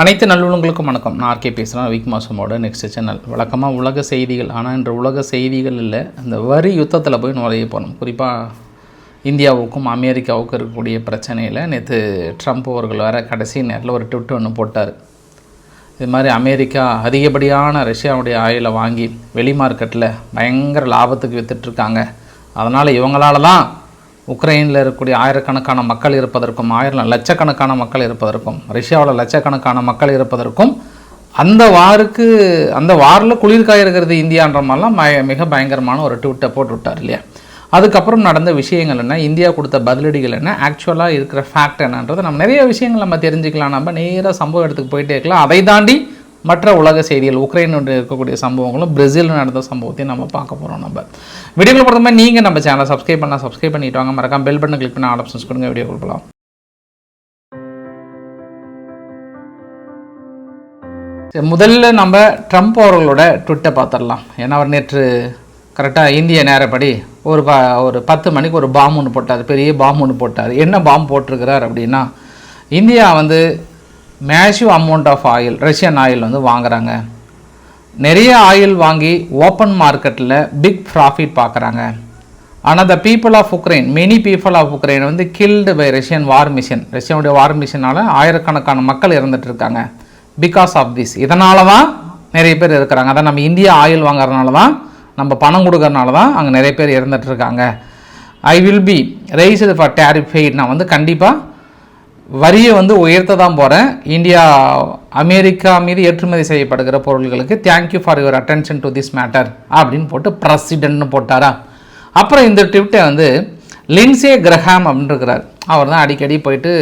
அனைத்து நல்லுள்ளங்களுக்கும் வணக்கம். நான் ஆர்கே பேசுகிறேன் விக் மாசமோட நெக்ஸ்ட் சேனல் வழக்கமாக உலக செய்திகள். ஆனால் இன்று உலக செய்திகள் இல்லை. இந்த வரி யுத்தத்தில் போய் நுழைய போகணும் குறிப்பாக இந்தியாவுக்கும் அமெரிக்காவுக்கும் இருக்கக்கூடிய பிரச்சனையில் நேற்று ட்ரம்ப் அவர்கள் வர கடைசி நேரத்தில் ஒரு ட்விட் ஒன்று போட்டார். இது மாதிரி அமெரிக்கா அதிகப்படியான ரஷ்யாவுடைய ஆயிலை வாங்கி வெளி மார்க்கெட்டில் பயங்கர லாபத்துக்கு விற்றுட்ருக்காங்க அதனால் இவங்களால தான் உக்ரைனில் இருக்கக்கூடிய ஆயிரக்கணக்கான மக்கள் இருப்பதற்கும் ஆயிரம் லட்சக்கணக்கான மக்கள் இருப்பதற்கும் ரஷ்யாவில் லட்சக்கணக்கான மக்கள் இருப்பதற்கும் அந்த வாருக்கு அந்த வாரில் குளிர்காய இருக்கிறது இந்தியான்ற மாதிரிலாம் மய மிக பயங்கரமான ஒரு ட்விட்டை போட்டு விட்டார் இல்லையா? அதுக்கப்புறம் நடந்த விஷயங்கள் என்ன? இந்தியா கொடுத்த பதிலடிகள் என்ன? ஆக்சுவலாக இருக்கிற ஃபேக்ட் என்னன்றது நம்ம நிறைய விஷயங்கள் நம்ம தெரிஞ்சுக்கலாம். நம்ம நேராக சம்பவ இடத்துக்கு போயிட்டே இருக்கலாம். அதை தாண்டி மற்ற உலக செய்திகள் உக்ரைன் இருக்கக்கூடிய சம்பவங்களும் பிரேசில் நடந்த சம்பவத்தையும் நம்ம பார்க்க போகிறோம் நம்ம. வீடியோவில் பொறுத்த நீங்கள் நம்ம சேனலை சப்ஸ்கிரைப் பண்ணால் சப்ஸ்கிரைப் பண்ணிட்டு வாங்க. மறக்காம பெல் பட்டன் கிளிக் பண்ணி ஆல் ஆப்ஷன்ஸ் கொடுங்க. வீடியோ கொடுக்கலாம் சரி, முதல்ல நம்ம ட்ரம்ப் அவர்களோட ட்விட்டை பார்த்துடலாம். ஏன்னா அவர் நேற்று கரெக்டாக இந்திய நேரப்படி ஒரு ப ஒரு பத்து மணிக்கு ஒரு பாம் ஒன்று போட்டார். பெரிய பாம் ஒன்று போட்டார். என்ன பாம் போட்டிருக்கிறார் அப்படின்னா இந்தியா வந்து massive amount of oil Russian oil வந்து வாங்குறாங்க. நிறைய ஆயில் வாங்கி ஓப்பன் மார்க்கெட்டில் பிக் ப்ராஃபிட் பார்க்குறாங்க ஆனால் the people of Ukraine many people of Ukraine வந்து killed by Russian war mission ரஷ்யனுடைய war மிஷினால் ஆயிரக்கணக்கான மக்கள் இறந்துட்டு இருக்காங்க பிகாஸ் ஆஃப் திஸ் இதனால தான் நிறைய பேர் இருக்கிறாங்க. அதான் நம்ம இந்தியா ஆயில் வாங்குறதுனால தான் நம்ம பணம் கொடுக்கறனால தான் அங்கே நிறைய பேர் இறந்துட்டு இருக்காங்க I will be raise for tariff நான் வந்து கண்டிப்பாக வரியை வந்து உயர்த்த தான் போகிறேன் இந்தியா அமெரிக்கா மீது ஏற்றுமதி செய்யப்படுகிற பொருள்களுக்கு thank you for your attention to this matter அப்படின்னு போட்டு பிரசிடென்ட்னு போட்டாரா? அப்புறம் இந்த ட்விட்டை வந்து லின்சே கிரஹாம் அப்படின்னு இருக்கிறார். அவர் தான் அடிக்கடி போயிட்டு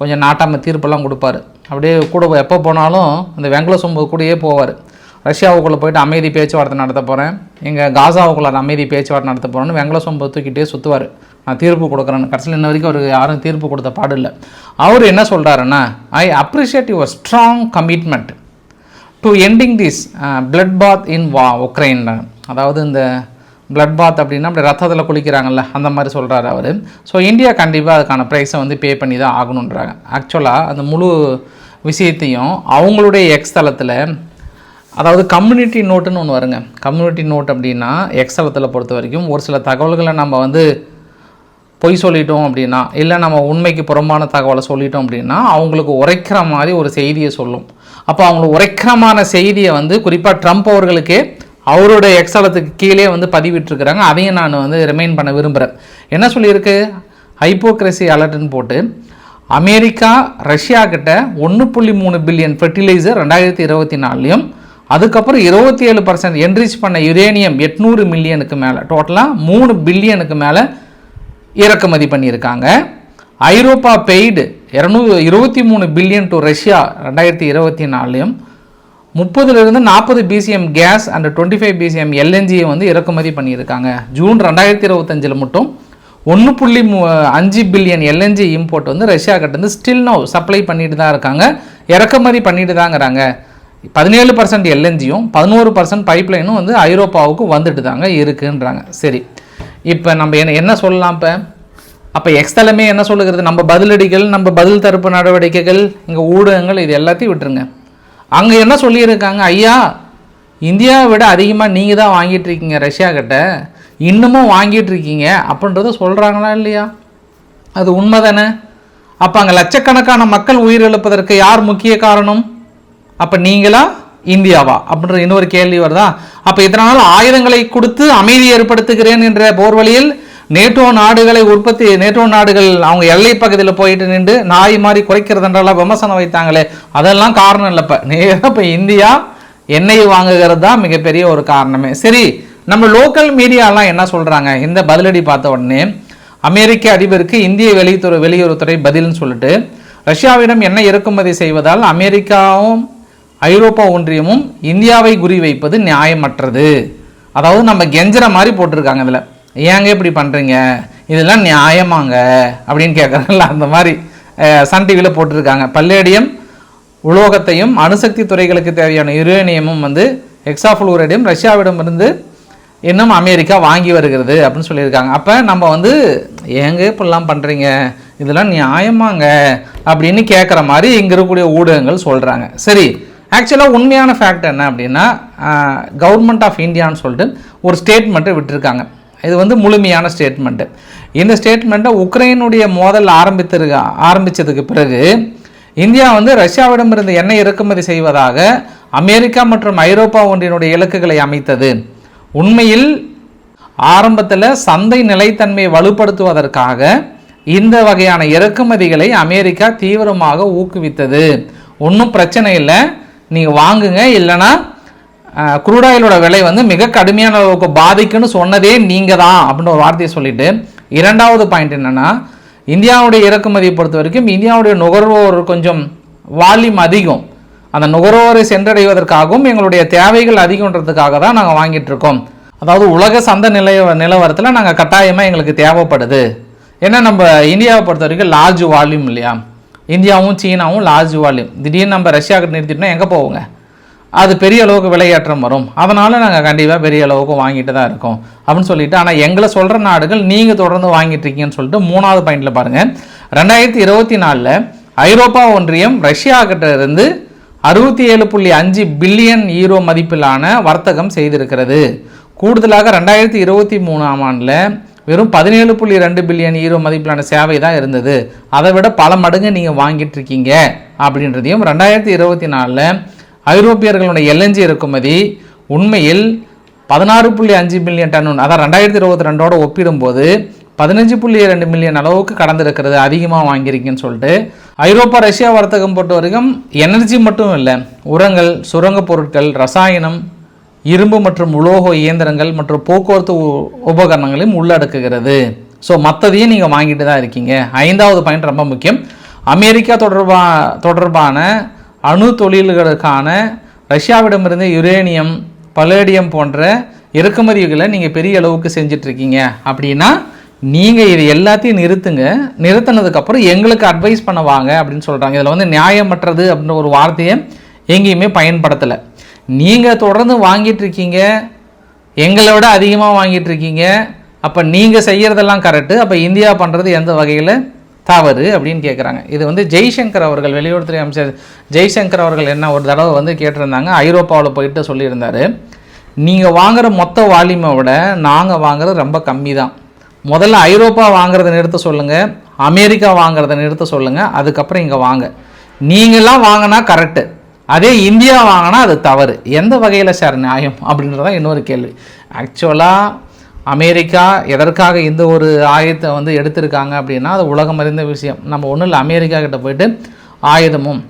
கொஞ்சம் நாட்டாமல் தீர்ப்பெல்லாம் கொடுப்பாரு. அப்படியே கூட எப்போ போனாலும் அந்த வெங்கல சொம்பு கூடயே போவார். ரஷ்யாவுக்குள்ளே போயிட்டு அமைதி பேச்சுவார்த்தை நடத்த போகிறேன் எங்கள் காசாவுக்குள்ளே அமைதி பேச்சுவார்த்தை நடத்த போகிறேன்னு வெங்கல தூக்கிட்டே சுற்றுவார் நான் தீர்ப்பு கொடுக்குறேன்னு. கடைசியில் இன்ன வரைக்கும் அவருக்கு யாரும் தீர்ப்பு கொடுத்த பாடு இல்லை. அவர் என்ன சொல்கிறாருன்னா I appreciate your strong commitment to ending this bloodbath in war Ukraine அதாவது இந்த பிளட் பாத் அப்படின்னா அப்படி ரத்தத்தில் குளிக்கிறாங்கல்ல அந்த மாதிரி சொல்கிறாரு அவர். ஸோ இந்தியா கண்டிப்பாக அதுக்கான ப்ரைஸை வந்து பே பண்ணி தான் ஆகணுன்றாங்க ஆக்சுவலாக அந்த முழு விஷயத்தையும் அவங்களுடைய எக்ஸ் தளத்தில் அதாவது கம்யூனிட்டி நோட்டுன்னு ஒன்று வருங்க. கம்யூனிட்டி நோட் அப்படின்னா எக்ஸலத்தில் பொறுத்த வரைக்கும் ஒரு சில தகவல்களை நம்ம வந்து பொய் சொல்லிட்டோம் அப்படின்னா இல்லை நம்ம உண்மைக்கு புறம்பான தகவலை சொல்லிட்டோம் அப்படின்னா அவங்களுக்கு உரைக்கிற மாதிரி ஒரு செய்தியை சொல்லும். அப்போ அவங்களுக்கு உரைக்கிறமான செய்தியை வந்து குறிப்பாக ட்ரம்ப் அவர்களுக்கே அவரோட எக்ஸலத்துக்கு கீழே வந்து பதிவிட்டுருக்குறாங்க. அதையும் நான் வந்து ரிமைன் பண்ண விரும்புகிறேன் என்ன சொல்லியிருக்கு? ஹைப்போக்ரஸி அலர்ட்னு போட்டு அமெரிக்கா ரஷ்யா கிட்ட ஒன்று புள்ளி மூணு பில்லியன் ஃபெர்டிலைசர் ரெண்டாயிரத்தி இருபத்தி நாலுலையும் அதுக்கப்புறம் இருபத்தி ஏழு பர்சன்ட் என்ரிச் பண்ண யுரேனியம் எட்நூறு மில்லியனுக்கு மேலே டோட்டலாக மூணு பில்லியனுக்கு மேலே இறக்குமதி பண்ணியிருக்காங்க. ஐரோப்பா பெய்டு இரநூ இருபத்தி மூணு பில்லியன் டு ரஷ்யா ரெண்டாயிரத்தி இருபத்தி நாலுலையும் முப்பதுலேருந்து நாற்பது BCM gas and twenty five BCM எல்என்ஜியை வந்து இறக்குமதி பண்ணியிருக்காங்க. ஜூன் ரெண்டாயிரத்தி இருபத்தஞ்சில் மட்டும் ஒன்று புள்ளி மூ அஞ்சு பில்லியன் எல்என்ஜி இம்போர்ட் வந்து ரஷ்யா கிட்டேருந்து ஸ்டில் நோ சப்ளை பண்ணிட்டு தான் இருக்காங்க. இறக்குமதி பண்ணிட்டு தாங்கிறாங்க. பதினேழு பர்சன்ட் எல்என்ஜியும் பதினோரு பர்சன்ட் பைப்லைனும் வந்து ஐரோப்பாவுக்கு வந்துட்டு தாங்க இருக்குன்றாங்க. சரி. இப்போ நம்ம என்ன என்ன சொல்லலாம் இப்போ? அப்போ எக்ஸ்தலமே என்ன சொல்லுகிறது? நம்ம பதிலடிகள் நம்ம பதில் தரப்பு நடவடிக்கைகள் இங்கே ஊடகங்கள் இது எல்லாத்தையும் விட்டுருங்க. அங்கே என்ன சொல்லியிருக்காங்க? ஐயா இந்தியாவை விட அதிகமாக நீங்கள் தான் வாங்கிட்டு இருக்கீங்க ரஷ்யா கிட்ட. இன்னமும் வாங்கிட்டு இருக்கீங்க அப்படின்றத சொல்கிறாங்களா இல்லையா? அது உண்மை தானே அப்போ அங்கே லட்சக்கணக்கான மக்கள் உயிரிழப்பதற்கு யார் முக்கிய காரணம்? அப்போ நீங்களா இந்தியாவா? அப்படின்ற இன்னொரு கேள்வி வருதா? அப்போ இதனால் ஆயுதங்களை கொடுத்து அமைதி ஏற்படுத்துகிறேன் என்ற போர்வழியில் நேட்டோ நாடுகளை உற்பத்தி நேட்டோ நாடுகள் அவங்க எல்லை பகுதியில் போயிட்டு நின்று நாய் மாதிரி குறைக்கிறதுன்றலாம் விமர்சனம் வைத்தாங்களே. அதெல்லாம் காரணம் இல்லை இப்போ. நேராக இப்போ இந்தியா எண்ணெய் வாங்குகிறது தான் மிகப்பெரிய ஒரு காரணமே. சரி நம்ம லோக்கல் மீடியாலாம் என்ன சொல்கிறாங்க இந்த பதிலடி பார்த்த உடனே அமெரிக்க அதிபருக்கு இந்திய வெளியுறவு வெளியுறவுத்துறை பதில்னு சொல்லிட்டு ரஷ்யாவிடம் எண்ணெய் இறக்குமதி செய்வதால் அமெரிக்காவும் ஐரோப்பா ஒன்றியமும் இந்தியாவை குறிவைப்பது நியாயமற்றது. அதாவது நம்ம கெஞ்சுற மாதிரி போட்டிருக்காங்க இதில். ஏங்க இப்படி பண்ணுறீங்க இதெல்லாம் நியாயமாங்க. அப்படின்னு கேட்குறாங்கல்ல அந்த மாதிரி சன் டிவியில் போட்டிருக்காங்க. பல்லேடியம் உலோகத்தையும் அணுசக்தி துறைகளுக்கு தேவையான யுரேனியமும் வந்து எக்ஸாஃபுளூரேடியம் ரஷ்யாவிடமிருந்து இன்னும் அமெரிக்கா வாங்கி வருகிறது அப்படின்னு சொல்லியிருக்காங்க. அப்போ நம்ம வந்து ஏங்க இப்படிலாம் பண்ணுறீங்க இதெல்லாம் நியாயமாங்க. அப்படின்னு கேட்குற மாதிரி இங்கே இருக்கக்கூடிய ஊடகங்கள் சொல்கிறாங்க சரி ஆக்சுவலாக உண்மையான ஃபேக்ட் என்ன அப்படின்னா கவர்மெண்ட் ஆஃப் இந்தியான்னு சொல்லிட்டு ஒரு ஸ்டேட்மெண்ட்டை விட்டுருக்காங்க. இது வந்து முழுமையான ஸ்டேட்மெண்ட்டு இந்த ஸ்டேட்மெண்ட்டை உக்ரைனுடைய மோதல் ஆரம்பித்திருக்க ஆரம்பித்ததுக்கு பிறகு இந்தியா வந்து ரஷ்யாவிடமிருந்து எண்ணெய் இறக்குமதி செய்வதாக அமெரிக்கா மற்றும் ஐரோப்பா ஒன்றினுடைய இலக்குகளை அமைத்தது. உண்மையில் ஆரம்பத்தில் சந்தை நிலைத்தன்மையை வலுப்படுத்துவதற்காக இந்த வகையான இறக்குமதிகளை அமெரிக்கா தீவிரமாக ஊக்குவித்தது. ஒன்றும் பிரச்சனை இல்லை. நீங்கள் வாங்குங்க இல்லைன்னா குரூடாயிலோட விலை வந்து மிக கடுமையான அளவுக்கு பாதிக்குன்னு சொன்னதே நீங்கள் தான் அப்படின்னு ஒரு வார்த்தையை சொல்லிட்டு இரண்டாவது பாயிண்ட் என்னென்னா இந்தியாவுடைய இறக்குமதியை பொறுத்த வரைக்கும் இந்தியாவுடைய நுகர்வோர் கொஞ்சம் வால்யூம் அதிகம். அந்த நுகர்வோரை சென்றடைவதற்காகவும் எங்களுடைய தேவைகள் அதிகன்றதுக்காக தான் நாங்கள் வாங்கிட்டு இருக்கோம் அதாவது உலக சந்தை நிலைய நிலவரத்தில் நாங்கள் கட்டாயமாக எங்களுக்கு தேவைப்படுது. ஏன்னா நம்ம இந்தியாவை பொறுத்த வரைக்கும் லார்ஜ் வால்யூம் இல்லையா? இந்தியாவும் சீனாவும் லார்ஜ் வால்யூம் திடீர்னு நம்ம ரஷ்யாவுக்கு நிறுத்திட்டோம்னா எங்கே போவோங்க? அது பெரிய அளவுக்கு விலையேற்றம் வரும். அதனால் நாங்கள் கண்டிப்பாக பெரிய அளவுக்கு வாங்கிட்டு தான் இருக்கோம். அப்படின்னு சொல்லிட்டு ஆனால் எங்களை சொல்கிற நாடுகள் நீங்கள் தொடர்ந்து வாங்கிட்டு இருக்கீங்கன்னு சொல்லிட்டு மூணாவது பாயிண்டில் பாருங்கள் ரெண்டாயிரத்தி இருபத்தி நாலில் ஐரோப்பா ஒன்றியம் ரஷ்யா கிட்ட இருந்து அறுபத்தி ஏழு புள்ளி அஞ்சு பில்லியன் ஈரோ மதிப்பிலான வர்த்தகம் செய்திருக்கிறது. கூடுதலாக ரெண்டாயிரத்தி இருபத்தி மூணாம் ஆண்டில் வெறும் பதினேழு புள்ளி ரெண்டு பில்லியன் ஈரோ மதிப்பிலான சேவை தான் இருந்தது. அதை விட பல மடங்கு நீங்கள் வாங்கிட்டு இருக்கீங்க அப்படின்றதையும் ரெண்டாயிரத்தி இருபத்தி நாலில் ஐரோப்பியர்களுடைய எல்என்ஜி இறக்குமதி உண்மையில் பதினாறு புள்ளி அஞ்சு மில்லியன் டன் அதான் ரெண்டாயிரத்தி இருபத்தி ரெண்டோட ஒப்பிடும்போது பதினஞ்சு புள்ளி ரெண்டு மில்லியன் அளவுக்கு கடந்திருக்கிறது அதிகமாக வாங்கியிருக்கீங்கன்னு சொல்லிட்டு ஐரோப்பா ரஷ்யா வர்த்தகம் பொறுத்த வரைக்கும் எனர்ஜி மட்டும் இல்லை. உரங்கள் சுரங்கப் பொருட்கள் ரசாயனம் இரும்பு மற்றும் உலோக இயந்திரங்கள் மற்றும் போக்குவரத்து உ- உபகரணங்களையும் உள்ளடக்குகிறது. ஸோ மற்றதையும் நீங்கள் வாங்கிட்டு தான் இருக்கீங்க. ஐந்தாவது பாயிண்ட் ரொம்ப முக்கியம். அமெரிக்கா தொடர்பா தொடர்பான அணு தொழில்களுக்கான ரஷ்யாவிடமிருந்து யுரேனியம் பலேடியம் போன்ற இறக்குமதிகளை நீங்கள் பெரிய அளவுக்கு செஞ்சுட்டு இருக்கீங்க அப்படின்னா நீங்கள் இது எல்லாத்தையும் நிறுத்துங்க. நிறுத்தினதுக்கப்புறம் எங்களுக்கு அட்வைஸ் பண்ண வாங்க அப்படின்னு சொல்கிறாங்க இதில் வந்து நியாயமற்றது அப்படின்ற ஒரு வார்த்தையை எங்கேயுமே பயன்படுத்தலை. நீங்கள் தொடர்ந்து வாங்கிட்டுருக்கீங்க எங்களை விட அதிகமாக வாங்கிட்டு இருக்கீங்க. அப்போ நீங்கள் செய்கிறதெல்லாம் கரெக்டு அப்போ இந்தியா பண்ணுறது எந்த வகையில்? தவறு அப்படின்னு கேட்குறாங்க இது வந்து ஜெய்சங்கர் அவர்கள் வெளியுறவுத்துறை அமைச்சர் ஜெய்சங்கர் அவர்கள் என்ன ஒரு தடவை வந்து கேட்டிருந்தாங்க. ஐரோப்பாவில் போயிட்டு சொல்லியிருந்தார். நீங்கள் வாங்குகிற மொத்த வால்யூமை விட நாங்கள் வாங்குறது ரொம்ப கம்மி தான் முதல்ல ஐரோப்பா வாங்குறத நிறுத்த சொல்லுங்கள் அமெரிக்கா வாங்குறத நிறுத்த சொல்லுங்கள் அதுக்கப்புறம் இங்கே வாங்க. நீங்களாம் வாங்கினா கரெக்டு அதே இந்தியா வாங்கினா அது தவறு. எந்த வகையில் சார் நியாயம் அப்படின்றதான் இன்னொரு கேள்வி. ஆக்சுவலாக அமெரிக்கா எதற்காக இந்த ஒரு ஆயுதத்தை வந்து எடுத்திருக்காங்க அப்படின்னா அது உலகம் அறிந்த விஷயம். நம்ம ஒன்றும் இல்லை அமெரிக்கா கிட்ட போயிட்டு ஆயுதமும்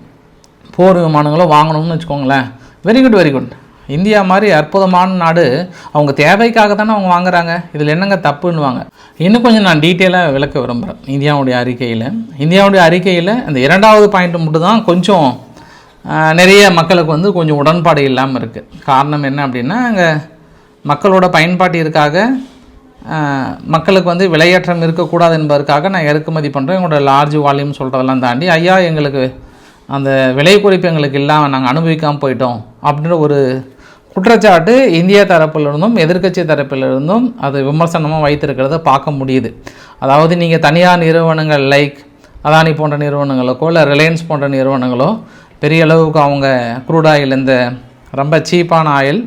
போர் விமானங்களும் வாங்கணும்னு வச்சுக்கோங்களேன். Very good very good India மாதிரி அற்புதமான நாடு அவங்க தேவைக்காக தானே அவங்க வாங்குறாங்க. இதில் என்னங்க தப்புன்னுவாங்க. இன்னும் கொஞ்சம் நான் டீட்டெயிலாக விளக்க விரும்புகிறேன் இந்தியாவுடைய அறிக்கையில் இந்தியாவுடைய அறிக்கையில் அந்த இரண்டாவது பாயிண்ட் மட்டும் தான் கொஞ்சம் நிறைய மக்களுக்கு வந்து கொஞ்சம் உடன்பாடு இல்லாமல் இருக்குது காரணம் என்ன அப்படின்னா அங்கே மக்களோட பயன்பாட்டிற்காக மக்களுக்கு வந்து விலையேற்றம் இருக்கக்கூடாது என்பதற்காக நான் இறக்குமதி பண்ணுறேன் எங்களோட லார்ஜ் வால்யூம் சொல்கிறதெல்லாம் தாண்டி ஐயா எங்களுக்கு அந்த விலை குறிப்பு எங்களுக்கு இல்லாமல் நாங்கள் அனுபவிக்காமல் போயிட்டோம் அப்படின்ற ஒரு குற்றச்சாட்டு இந்திய தரப்பிலிருந்தும் எதிர்க்கட்சி தரப்பிலிருந்தும் அது விமர்சனமாக வைத்திருக்கிறத பார்க்க முடியுது. அதாவது நீங்கள் தனியார் நிறுவனங்கள் லைக் அதானி போன்ற நிறுவனங்களுக்கோ இல்லை ரிலையன்ஸ் போன்ற நிறுவனங்களோ பெரிய அளவுக்கு அவங்க க்ரூட் ஆயில் இந்த ரொம்ப சீப்பான ஆயில்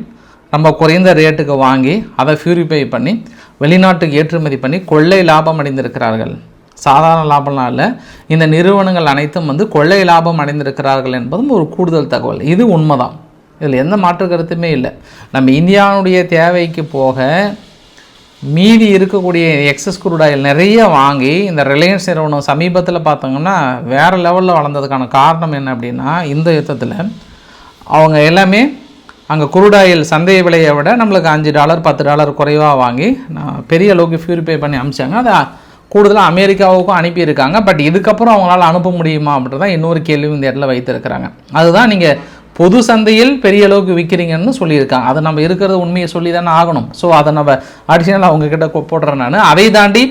ரொம்ப குறைந்த ரேட்டுக்கு வாங்கி அதை ப்யூரிஃபை பண்ணி வெளிநாட்டுக்கு ஏற்றுமதி பண்ணி கொள்ளை லாபம் அடைந்திருக்கிறார்கள். சாதாரண லாபம்லாம் இல்லை. இந்த நிறுவனங்கள் அனைத்தும் வந்து கொள்ளை லாபம் அடைந்திருக்கிறார்கள் என்பதும் ஒரு கூடுதல் தகவல். இது உண்மைதான். இதில் எந்த மாற்று கருத்துமே இல்லை. நம்ம இந்தியாவுடைய தேவைக்கு போக மீதி இருக்கக்கூடிய எக்ஸஸ் குரூடாயில் நிறைய வாங்கி இந்த ரிலையன்ஸ் நிறுவனம் சமீபத்தில் பார்த்தோங்கன்னா வேறு லெவலில் வளர்ந்ததுக்கான காரணம் என்ன அப்படின்னா இந்த யுத்தத்தில் அவங்க எல்லாமே அங்கே குரூடாயில் சந்தை விலையை விட நம்மளுக்கு அஞ்சு டாலர் பத்து டாலர் குறைவாக வாங்கி நான் பெரிய அளவுக்கு பியூரிஃபை பண்ணி அமிச்சாங்க. அதை கூடுதலாக அமெரிக்காவுக்கும் அனுப்பியிருக்காங்க. பட் இதுக்கப்புறம் அவங்களால அனுப்ப முடியுமா அப்படின்றதான் இன்னொரு கேள்வி இந்த இடத்துல வைத்திருக்கிறாங்க. அதுதான் நீங்கள் பொது சந்தையில் பெரிய அளவுக்கு விற்கிறீங்கன்னு சொல்லியிருக்காங்க. அதை நம்ம இருக்கிறது உண்மையை சொல்லி தானே ஆகணும். ஸோ அதை நம்ம அடிஷனலாக அவங்கக்கிட்ட போடுறேன் நான். அதை தாண்டி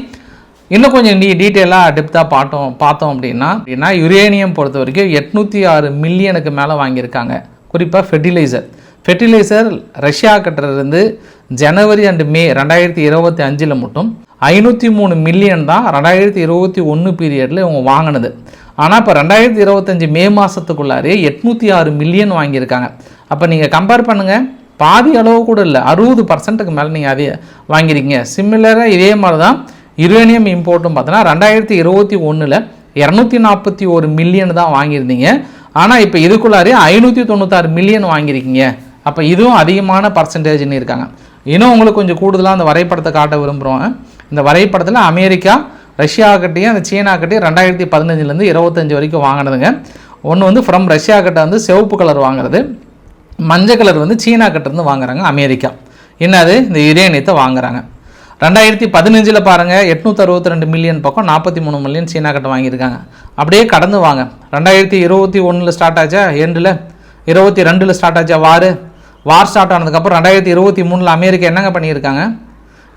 இன்னும் கொஞ்சம் நீ டீட்டெயிலாக டெப்த்தாக பார்த்தோம் பார்த்தோம் அப்படின்னா அப்படின்னா யுரேனியம் பொறுத்த வரைக்கும் எட்நூற்றி ஆறு மில்லியனுக்கு மேலே வாங்கியிருக்காங்க. குறிப்பாக ஃபெர்டிலைசர் ஃபெர்டிலைசர் ரஷ்யா கட்டிலிருந்து ஜனவரி அண்ட் மே ரெண்டாயிரத்தி இருபத்தி அஞ்சில் மட்டும் ஐநூற்றி மூணு மில்லியன் தான் ரெண்டாயிரத்தி இருபத்தி ஒன்று பீரியடில் இவங்க வாங்கினது. ஆனால் இப்போ ரெண்டாயிரத்தி இருபத்தஞ்சி மே மாதத்துக்குள்ளாரே எட்நூற்றி ஆறு மில்லியன் வாங்கியிருக்காங்க. அப்போ நீங்கள் கம்பேர் பண்ணுங்கள் பாதி அளவு கூட இல்லை அறுபது பர்சன்ட்டுக்கு மேலே நீங்கள் அதே வாங்கியிருக்கீங்க. சிமிலராக இதே மாதிரி தான் யுரேனியம் இம்போர்ட்டும் பார்த்தோன்னா ரெண்டாயிரத்தி இருபத்தி ஒன்றில் இரநூத்தி நாற்பத்தி ஒரு மில்லியன் தான் வாங்கியிருந்தீங்க. ஆனால் இப்போ இதுக்குள்ளாரே ஐநூற்றி தொண்ணூத்தாறு மில்லியன் வாங்கியிருக்கீங்க. அப்போ இதுவும் அதிகமான பர்சன்டேஜ்னு இருக்காங்க. இன்னும் உங்களுக்கு கொஞ்சம் கூடுதலாக அந்த வரைபடத்தை காட்ட விரும்புகிறோம் இந்த வரைபடத்தில் அமெரிக்கா ரஷ்யாக்கிட்டையும் அந்த சீனாக்கிட்டையும் ரெண்டாயிரத்தி பதினஞ்சுலேருந்து இருபத்தஞ்சி வரைக்கும் வாங்கினதுங்க. ஒன்று வந்து ஃப்ரம் ரஷ்யா கிட்ட வந்து சிவப்பு கலர் வாங்குறது. மஞ்சள் கலர் வந்து சீனா வாங்குறாங்க அமெரிக்கா. என்னது? இந்த யுரேனியத்தை வாங்குறாங்க. ரெண்டாயிரத்தி பதினஞ்சில் பாருங்கள் எட்நூற்றி அறுபத்தி ரெண்டு மில்லியன் பக்கம் நாற்பத்தி மூணு மில்லியன் சீனா கிட்ட வாங்கியிருக்காங்க. அப்படியே கடந்து வாங்க. ரெண்டாயிரத்தி இருபத்தி ஒன்றில் ஸ்டார்ட் ஆச்சா? எண்டில் இருபத்தி ரெண்டில் ஸ்டார்ட் ஆச்சா? வார். வார் ஸ்டார்ட் ஆனதுக்கப்புறம் ரெண்டாயிரத்தி இருபத்தி மூணில் அமெரிக்கா என்னங்க பண்ணியிருக்காங்க?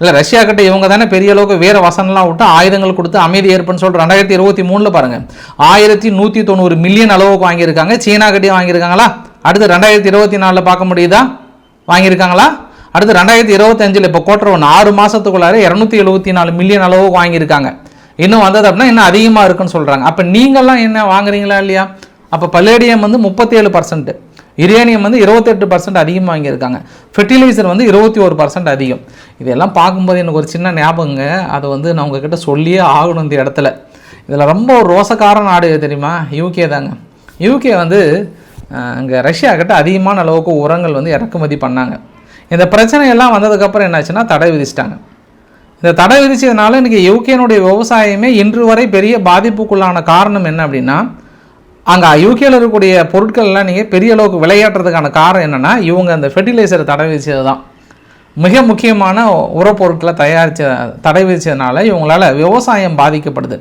இல்லை ரஷ்யா கிட்ட இவங்க தானே பெரிய அளவுக்கு வேற வசனம்லாம் விட்டு ஆயுதங்கள் கொடுத்து அமைதி ஏற்புன்னு சொல்லிட்டு ரெண்டாயிரத்தி இருபத்தி மூணில் பாருங்கள் ஆயிரத்தி நூற்றி தொண்ணூறு மில்லியன் அளவுக்கு வாங்கியிருக்காங்க. சீனா கிட்டே வாங்கியிருக்காங்களா? அடுத்து ரெண்டாயிரத்தி இருபத்தி நாலில் பார்க்க முடியுதா? வாங்கியிருக்காங்களா? அடுத்து ரெண்டாயிரத்தி இருபத்தஞ்சில் இப்போ கோட்டர் ஒன்று ஆறு மாதத்துக்குள்ளார இரநூத்தி எழுபத்தி நாலு மில்லியன் அளவுக்கு வாங்கியிருக்காங்க. இன்னும் வந்தது அப்படின்னா இன்னும் அதிகமாக இருக்குன்னு சொல்கிறாங்க அப்போ நீங்கள்லாம் என்ன வாங்குறீங்களா இல்லையா? அப்போ பல்லேடியம் வந்து முப்பத்தேழு பர்சன்ட்டு யுரேனியம் வந்து இருபத்தெட்டு பர்சன்ட் அதிகமாக வாங்கியிருக்காங்க. ஃபெர்டிலைசர் வந்து இருபத்தி ஒரு பர்சன்ட் அதிகம். இதெல்லாம் பார்க்கும்போது எனக்கு ஒரு சின்ன ஞாபகங்க. அதை வந்து நான் உங்ககிட்ட சொல்லியே ஆகணும் இந்த இடத்துல. இதில் ரொம்ப ஒரு ரோசக்கார நாடு தெரியுமா? யூகே தாங்க. யூகே வந்து அங்கே ரஷ்யா கிட்ட அதிகமான அளவுக்கு உரங்கள் வந்து இறக்குமதி பண்ணாங்க. இந்த பிரச்சனையெல்லாம் வந்ததுக்கப்புறம் என்னாச்சுன்னா தடை விதிச்சிட்டாங்க. இந்த தடை விதிச்சதுனால இன்றைக்கி யூகேனுடைய விவசாயமே இன்று வரை பெரிய பாதிப்புக்குள்ளான காரணம் என்ன அப்படின்னா அங்கே யூகேல இருக்கக்கூடிய பொருட்கள்லாம் நீங்கள் பெரிய அளவுக்கு விளையாட்டுறதுக்கான காரணம் என்னென்னா இவங்க அந்த ஃபெர்டிலைசரை தடை விதிச்சது தான் மிக முக்கியமான உரப்பொருட்களை தயாரித்த தடை விதிச்சதுனால இவங்களால விவசாயம் பாதிக்கப்படுது.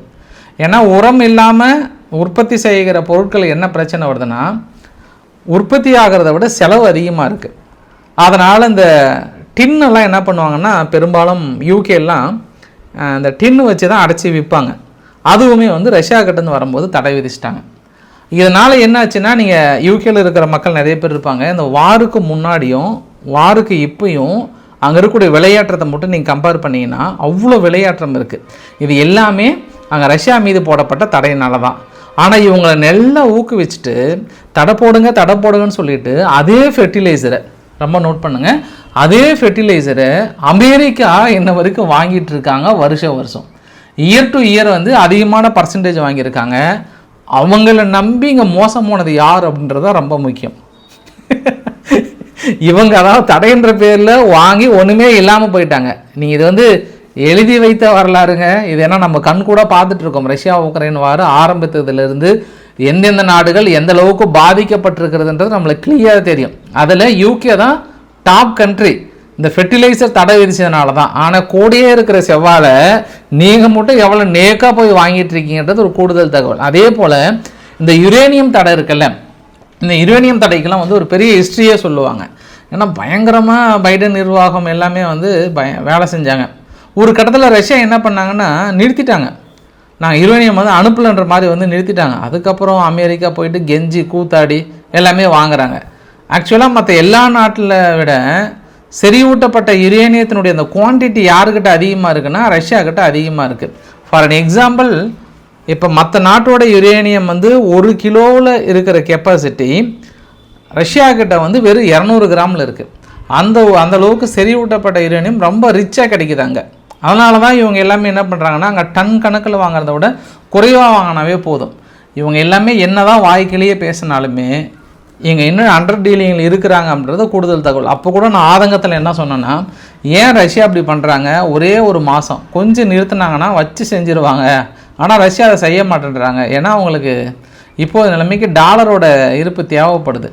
ஏன்னா உரம் இல்லாமல் உற்பத்தி செய்கிற பொருட்கள் என்ன பிரச்சனை வருதுன்னா உற்பத்தி ஆகிறத விட செலவு அதிகமாக இருக்குது அதனால் இந்த டின்னெல்லாம் என்ன பண்ணுவாங்கன்னா பெரும்பாலும் யூகேலாம் இந்த டின்னு வச்சு தான் அடைச்சி விற்பாங்க அதுவுமே வந்து ரஷ்யா கிட்டேருந்து வரும்போது தடை விதிச்சிட்டாங்க. இதனால் என்னாச்சுன்னா நீங்கள் யூகேல இருக்கிற மக்கள் நிறைய பேர் இருப்பாங்க. இந்த வாருக்கு முன்னாடியும் வாருக்கு இப்பையும் அங்கே இருக்கக்கூடிய விளையாட்டத்தை மட்டும் நீங்கள் கம்பேர் பண்ணிங்கன்னா அவ்வளோ விளையாட்டம் இருக்குது இது எல்லாமே அங்கே ரஷ்யா மீது போடப்பட்ட தடையினால தான். ஆனால் இவங்களை நல்லா ஊக்குவிச்சுட்டு தடை போடுங்க தடை போடுங்கன்னு சொல்லிட்டு அதே ஃபெர்டிலைசரை ரொம்ப நோட் பண்ணுங்கள் அதே ஃபெர்டிலைசரை அமெரிக்கா இன்ன வரைக்கும் வாங்கிட்டு இருக்காங்க வருஷம் வருஷம். இயர் டு இயர் வந்து அதிகமான பர்சன்டேஜ் வாங்கியிருக்காங்க. அவங்கள நம்பி இங்கே மோசம் போனது யார் அப்படின்றது தான் ரொம்ப முக்கியம். இவங்க அதாவது தடைன்ற பேரில் வாங்கி ஒன்றுமே இல்லாமல் போயிட்டாங்க. நீங்கள் இது வந்து எழுதி வைத்த வரலாறுங்க. இது என்ன நம்ம கண் கூட பார்த்துட்டு இருக்கோம். ரஷ்யா உக்ரைன் வார ஆரம்பித்ததுலேருந்து எந்தெந்த நாடுகள் எந்த அளவுக்கு பாதிக்கப்பட்டிருக்கிறதுன்றது நம்மளுக்கு கிளியராக தெரியும். அதில் யூகே தான் டாப் கண்ட்ரி இந்த ஃபெர்டிலைசர் தடை விதிச்சதுனால தான் ஆனால் கூடயே இருக்கிற செவ்வாழை நீங்கள் மட்டும் எவ்வளோ நேக்காக போய் வாங்கிட்டு இருக்கீங்கன்றது ஒரு கூடுதல் தகவல். அதே போல் இந்த யுரேனியம் தடை இருக்குல்ல இந்த யுரேனியம் தடைக்கெல்லாம் வந்து ஒரு பெரிய ஹிஸ்ட்ரியே சொல்லுவாங்க. ஏன்னா பயங்கரமாக பைடன் நிர்வாகம் எல்லாமே வந்து பய வேலை செஞ்சாங்க. ஒரு கட்டத்தில் ரஷ்யா என்ன பண்ணாங்கன்னா நிறுத்திட்டாங்க. நாங்கள் யுரேனியம் வந்து அனுப்பலன்ற மாதிரி வந்து நிறுத்திட்டாங்க. அதுக்கப்புறம் அமெரிக்கா போயிட்டு கெஞ்சி கூத்தாடி எல்லாமே வாங்குறாங்க. ஆக்சுவலாக மற்ற எல்லா நாட்டில் விட செறிவூட்டப்பட்ட யுரேனியத்தினுடைய அந்த குவான்டிட்டி யாருக்கிட்ட அதிகமாக இருக்குன்னா ரஷ்யா கிட்ட அதிகமாக இருக்குது ஃபார் அன் எக்ஸாம்பிள் இப்போ மற்ற நாட்டோட யுரேனியம் வந்து ஒரு கிலோவில் இருக்கிற கெப்பாசிட்டி ரஷ்யா கிட்ட வந்து வெறும் இரநூறு கிராமில் இருக்குது அந்த அந்த அளவுக்கு செறிவூட்டப்பட்ட யுரேனியம் ரொம்ப ரிச்சாக கிடைக்குது அங்கே. அதனால தான் இவங்க எல்லாமே என்ன பண்ணுறாங்கன்னா அங்கே டன் கணக்கில் வாங்குறத விட குறைவாக வாங்கினாவே போதும். இவங்க எல்லாமே என்ன தான் வாய்க்கிலேயே பேசினாலுமே இங்கே இன்னும் அண்டர் டீலிங்கில் இருக்கிறாங்க அப்படின்றது கூடுதல் தகவல். அப்போ கூட நான் ஆதங்கத்தில் என்ன சொன்னேன்னா ஏன் ரஷ்யா அப்படி பண்ணுறாங்க ஒரே ஒரு மாதம் கொஞ்சம் நிறுத்தினாங்கன்னா வச்சு செஞ்சுருவாங்க. ஆனால் ரஷ்யா அதை செய்ய மாட்டேன்றாங்க. ஏன்னா அவங்களுக்கு இப்போது நிலைமைக்கு டாலரோட இருப்பு தேவைப்படுது.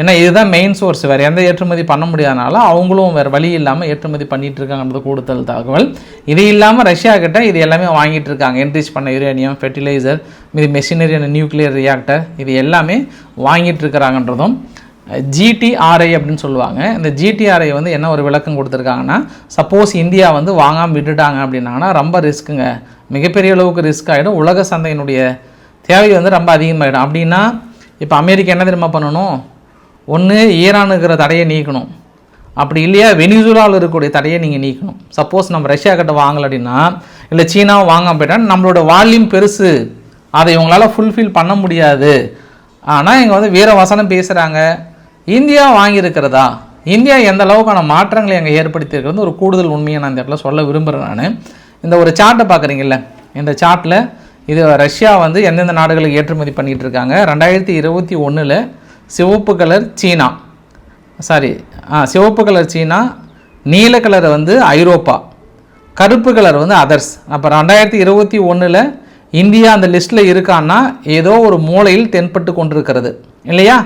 ஏன்னா இதுதான் மெயின் சோர்ஸ் வேறு எந்த ஏற்றுமதி பண்ண முடியாதனால அவங்களும் வேறு வழி இல்லாமல் ஏற்றுமதி பண்ணிகிட்டு இருக்காங்கன்றது கூடுதல் தகவல். இது இல்லாமல் ரஷ்யா கிட்ட இது எல்லாமே வாங்கிட்டு இருக்காங்க. என்ரிச் பண்ண யுரேனியம் ஃபெர்டிலைசர் மீது மெஷினரி அண்ட் நியூக்ளியர் ரியாக்டர் இது எல்லாமே வாங்கிட்டு இருக்கிறாங்கன்றதும் ஜிடிஆர்ஐ அப்படின்னு சொல்லுவாங்க. இந்த ஜிடிஆர்ஐ வந்து என்ன ஒரு விளக்கம் கொடுத்துருக்காங்கன்னா சப்போஸ் இந்தியா வந்து வாங்காமல் விட்டுட்டாங்க அப்படின்னாங்கன்னா ரொம்ப ரிஸ்க்குங்க மிகப்பெரிய அளவுக்கு ரிஸ்க் ஆகிடும் உலக சந்தையினுடைய தேவை வந்து ரொம்ப அதிகமாகிடும் அப்படின்னா இப்போ அமெரிக்கா என்ன தெரியுமா பண்ணணும்? ஒன்று ஈரானுங்கிற தடையை நீக்கணும். அப்படி இல்லையா வெனிசுலாவில் இருக்கக்கூடிய தடையை நீங்கள் நீக்கணும். சப்போஸ் நம்ம ரஷ்யா கிட்ட வாங்கல அப்படின்னா இல்லை சீனாவும் வாங்காமல் போயிட்டால் நம்மளோட வால்யூம் பெருசு. அதை இவங்களால் ஃபுல்ஃபில் பண்ண முடியாது. ஆனால் இங்கே வந்து வீர வசனம் பேசுகிறாங்க இந்தியா வாங்கியிருக்கிறதா? இந்தியா எந்த அளவுக்கான மாற்றங்களை அங்கே ஏற்படுத்தியிருக்கிறது ஒரு கூடுதல் உண்மையை நான் இந்த இடத்துல சொல்ல விரும்புகிறேன் நான். இந்த ஒரு சார்ட்டை பார்க்குறீங்கல்ல இந்த சார்ட்டில் இது ரஷ்யா வந்து எந்தெந்த நாடுகளுக்கு ஏற்றுமதி பண்ணிகிட்டு இருக்காங்க? ரெண்டாயிரத்தி இருபத்தி ஒன்றில் சிவப்பு கலர் சீனா. சாரி ஆ சிவப்பு கலர் சீனா நீல கலர் வந்து ஐரோப்பா கருப்பு கலர் வந்து அதர்ஸ் அப்போ ரெண்டாயிரத்தி இருபத்தி ஒன்றில் இந்தியா அந்த லிஸ்ட்டில் இருக்கான்னா ஏதோ ஒரு மூலையில் தென்பட்டு கொண்டிருக்கிறது. இல்லையா?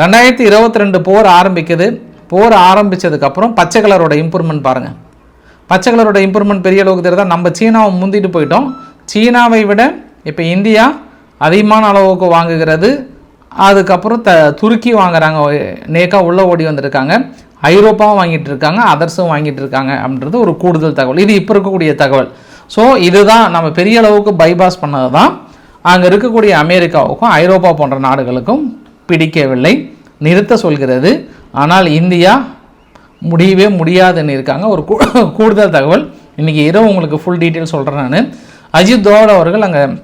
ரெண்டாயிரத்தி இருபத்தி ரெண்டு போர் ஆரம்பிக்குது. போர் ஆரம்பித்ததுக்கப்புறம் பச்சை கலரோட இம்ப்ரூவ்மெண்ட் பாருங்கள் பச்சை கலரோட இம்ப்ரூவ்மெண்ட் பெரிய அளவுக்கு தெரியுதா? நம்ம சீனாவை முந்திட்டு போயிட்டோம். சீனாவை விட இப்போ இந்தியா அதிகமான அளவுக்கு வாங்குகிறது. அதுக்கப்புறம் த துருக்கி வாங்குறாங்க. நேக்காக உள்ளே ஓடி வந்திருக்காங்க. ஐரோப்பாவும் வாங்கிட்டு இருக்காங்க அதர்ஸும் வாங்கிட்டு இருக்காங்க அப்படின்றது ஒரு கூடுதல் தகவல். இது இப்போ இருக்கக்கூடிய தகவல். ஸோ இதுதான் நம்ம பெரிய அளவுக்கு பைபாஸ் பண்ணது தான் அங்கே இருக்கக்கூடிய அமெரிக்காவுக்கும் ஐரோப்பா போன்ற நாடுகளுக்கும் பிடிக்கவில்லை. நிறுத்த சொல்கிறது. ஆனால் இந்தியா முடியவே முடியாதுன்னு இருக்காங்க. ஒரு கூ- கூடுதல் தகவல். இன்றைக்கி இரவு உங்களுக்கு ஃபுல் டீட்டெயில் சொல்கிறேன் நான். அஜித் தோவல் அவர்கள் அங்கே